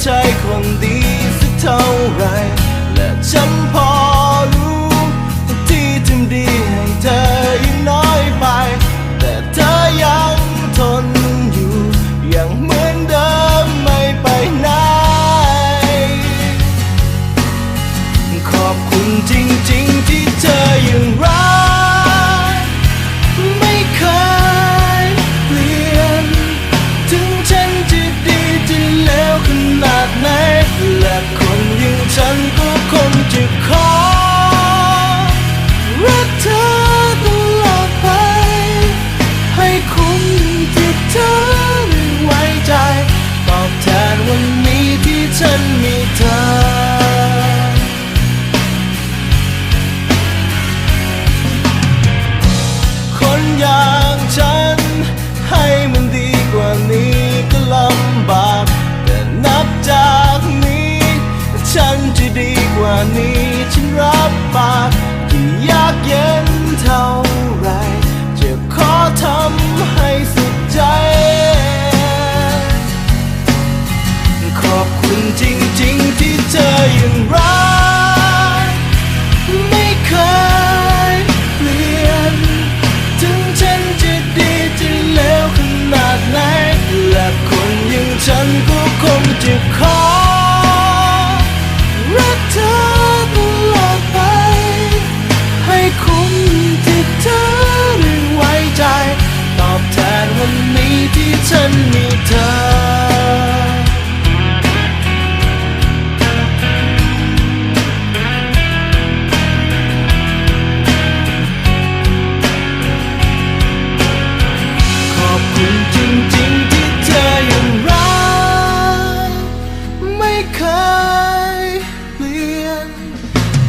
ใช่คนดีสักเท่าไรและฉันพอรู้ที่ทำดีให้เธอยังน้อยไป แต่เธอยังทนอยู่ยังเหมือนเดิมไม่ไปไหนขอบคุณจริง ฉันมีเธอ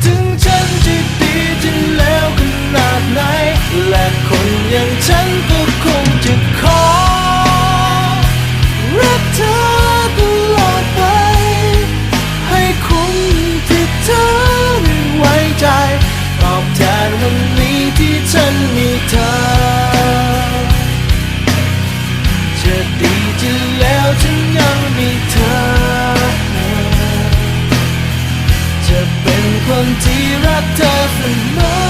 ถึงฉันจะดีจะแลวขนาดไหนและคน นที่รักเธอเสมอ